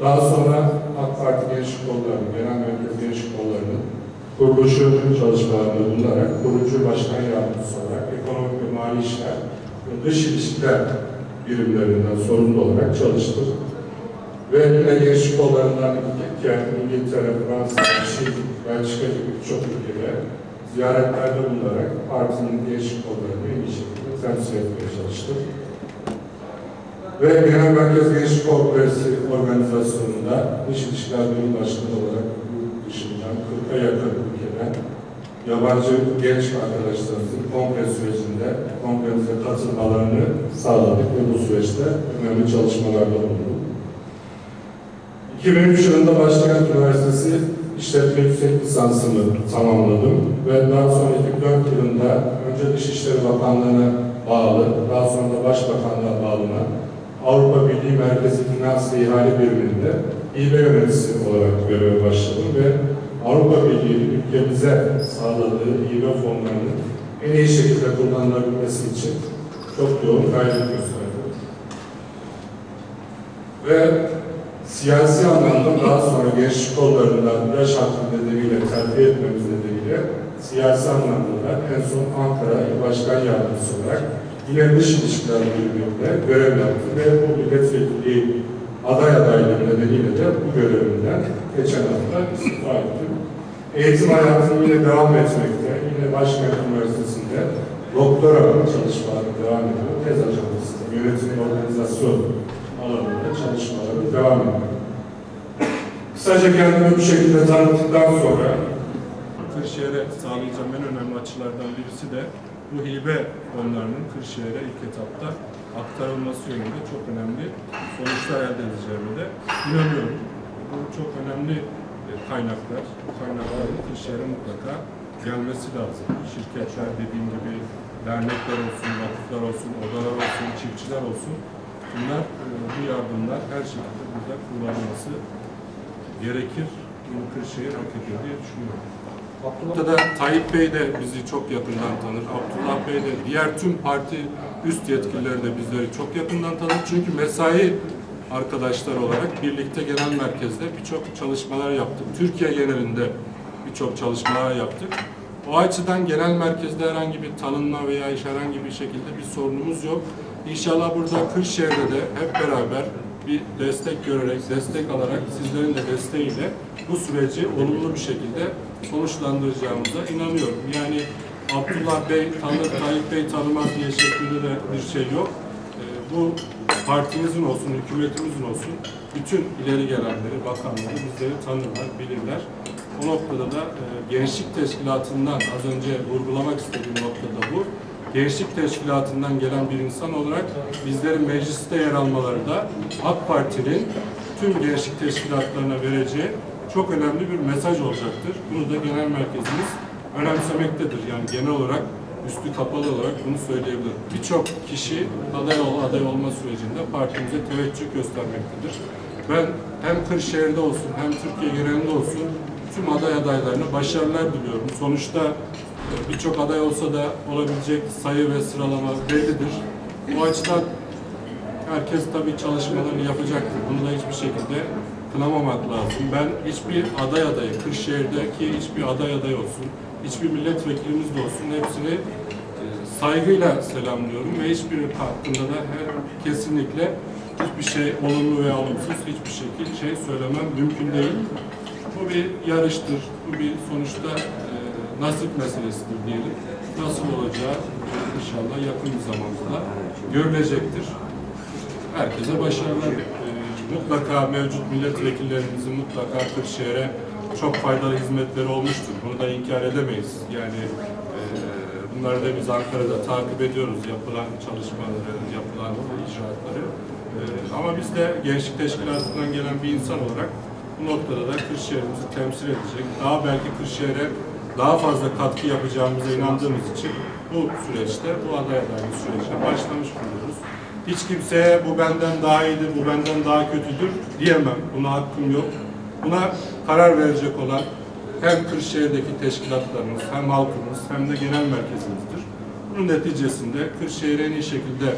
Daha sonra AK Parti Gençlik Kolları, Genel Merkez Gençlik Kolları'nın kuruluşu çalışmalarında bulunarak kurucu başkan yardımcısı olarak ekonomik ve mali işler ve dış ilişkiler birimlerinden sorumlu olarak çalıştım. Ve yine gençlik kollarından gittikken İngiltere, Fransa, Çin, Belçika gibi birçok ülkede ziyaretlerde bulunarak partinin gençlik kollarını en iyi şekilde temsil etmeye çalıştım. Ve Genel Merkez Gençlik Kongresi organizasyonunda Dış İlişkiler Bölüm Başkanı olarak yurt dışından 40'a yakın ülkeden yabancı genç arkadaşlarımızın kongre sürecinde kongremize katılmalarını sağladık ve bu süreçte önemli çalışmalarda bulunduk. 2003 yılında Başkent Üniversitesi İşletme Yüksek Lisansımı tamamladım ve daha sonraki 4 yılında önce Dışişleri Bakanlığı'na bağlı, daha sonra da Başbakanlığa bağlanan Avrupa Birliği Merkezi Finans ve İhale Biriminde hibe yöneticisi olarak göreve başladım ve Avrupa Birliği ülkemize sağladığı hibe fonlarının en iyi şekilde kullanılabilmesi için çok yoğun gayret gösterdim. Ve siyasi anlamda daha sonra gençlik kollarından yaş hakkı nedeniyle terfi etmemiz nedeniyle siyasi anlamda da en son Ankara İl Başkan Yardımcısı olarak yine dış biriminde görev yaptım ve bu milletvekili aday adaylığı nedeniyle de bu görevimden geçen hafta istifa ettim. Eğitim hayatım yine devam etmekte. Yine Başkent Üniversitesi'nde doktora çalışmalarım devam ediyor. Tez ajansında yönetim organizasyon alanında çalışmalarım devam ediyor. Kısaca kendimi bu şekilde tanıttıktan sonra Kırşehir'e sağlayacağım en önemli açılardan birisi de bu hibe fonlarının Kırşehir'e ilk etapta aktarılması yönünde çok önemli sonuçlar elde edeceğime de inanıyorum. Bu çok önemli e, kaynaklar. Bu kaynakların Kırşehir'e mutlaka gelmesi lazım. Şirketler dediğim gibi dernekler olsun, vakıflar olsun, odalar olsun, çiftçiler olsun. Bunlar, e, bu yardımlar her şekilde burada kullanılması gerekir. Bunu Kırşehir hak ediyor diye düşünüyorum. Burada Tayyip Bey de bizi çok yakından tanır. Abdullah Bey de diğer tüm parti üst yetkilileri de bizleri çok yakından tanır. Çünkü mesai arkadaşlar olarak birlikte genel merkezde birçok çalışmalar yaptık. Türkiye genelinde birçok çalışmalar yaptık. O açıdan genel merkezde herhangi bir tanınma veya iş herhangi bir şekilde bir sorunumuz yok. İnşallah burada Kırşehir'de de hep beraber bir destek görerek, destek alarak sizlerin de desteğiyle bu süreci olumlu bir şekilde sonuçlandıracağımıza inanıyorum. Yani Abdullah Bey tanır, Tayyip Bey tanımaz diye şeklinde de bir şey yok. Ee, bu partimizin olsun, hükümetimizin olsun bütün ileri gelenleri, bakanları bizleri tanırlar, bilirler. O noktada da e, gençlik teşkilatından az önce vurgulamak istediğim noktada bu. Gençlik teşkilatından gelen bir insan olarak bizlerin mecliste yer almaları da AK Parti'nin tüm gençlik teşkilatlarına vereceği çok önemli bir mesaj olacaktır. Bunu da genel merkezimiz önemsemektedir. Yani genel olarak üstü kapalı olarak bunu söyleyebilirim. Birçok kişi aday ol, aday olma sürecinde partimize teveccüh göstermektedir. Ben hem Kırşehir'de olsun hem Türkiye genelinde olsun tüm aday adaylarına başarılar diliyorum. Sonuçta e, birçok aday olsa da olabilecek sayı ve sıralama bellidir. O açıdan herkes tabii çalışmalarını yapacaktır. Bunu da hiçbir şekilde kınamamak lazım. Ben hiçbir aday adayı, Kırşehir'deki hiçbir aday aday olsun, hiçbir milletvekilimiz de olsun hepsini e, saygıyla selamlıyorum ve hiçbir hakkında da her, kesinlikle hiçbir şey olumlu veya olumsuz hiçbir şekilde şey söylemem mümkün değil. Bu bir yarıştır. Bu bir sonuçta e, nasip meselesidir diyelim. Nasıl olacağı inşallah yakın bir zamanda görülecektir. Herkese başarılar. E, mutlaka mevcut milletvekillerimizin mutlaka Kırşehir'e çok faydalı hizmetleri olmuştur. Bunu da inkar edemeyiz. Yani e, bunları da biz Ankara'da takip ediyoruz. Yapılan çalışmaları, yapılan icraatları. E, ama biz de Gençlik Teşkilatı'ndan gelen bir insan olarak bu noktada da Kırşehir'imizi temsil edecek. Daha belki Kırşehir'e daha fazla katkı yapacağımıza inandığımız için bu süreçte, bu aday adaylık sürecine başlamış bulunuyoruz. Hiç kimseye bu benden daha iyidir, bu benden daha kötüdür diyemem. Buna hakkım yok. Buna karar verecek olan hem Kırşehir'deki teşkilatlarımız, hem halkımız, hem de genel merkezimizdir. Bunun neticesinde Kırşehir'i en iyi şekilde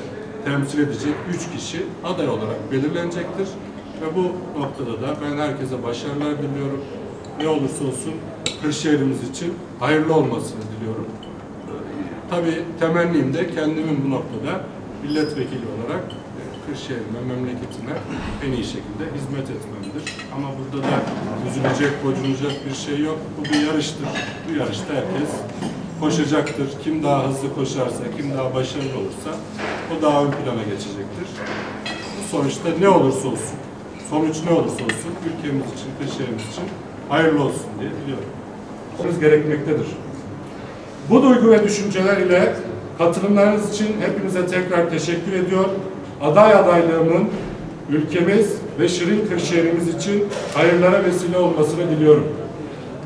temsil edecek üç kişi aday olarak belirlenecektir. Ve bu noktada da ben herkese başarılar diliyorum. Ne olursa olsun Kırşehir'imiz için hayırlı olmasını diliyorum. Tabii temennim de kendimin bu noktada milletvekili olarak Kırşehir'ime, memleketime en iyi şekilde hizmet etmemdir. Ama burada da üzülecek, gocunacak bir şey yok. Bu bir yarıştır. Bu yarışta herkes koşacaktır. Kim daha hızlı koşarsa, kim daha başarılı olursa o daha ön plana geçecektir. Bu sonuçta ne olursa olsun, sonuç ne olursa olsun ülkemiz için, Kırşehir'imiz için hayırlı olsun diye diliyorum. gerekmektedir. Bu duygu ve düşünceler ile katılımlarınız için hepinize tekrar teşekkür ediyor. Aday adaylığımın ülkemiz ve Şirin Kırşehir'imiz için hayırlara vesile olmasını diliyorum.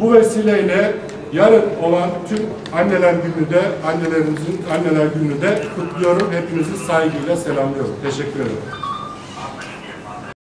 Bu vesileyle yarın olan tüm anneler günü de annelerimizin anneler günü de kutluyorum. Hepinizi saygıyla selamlıyorum. Teşekkür ederim.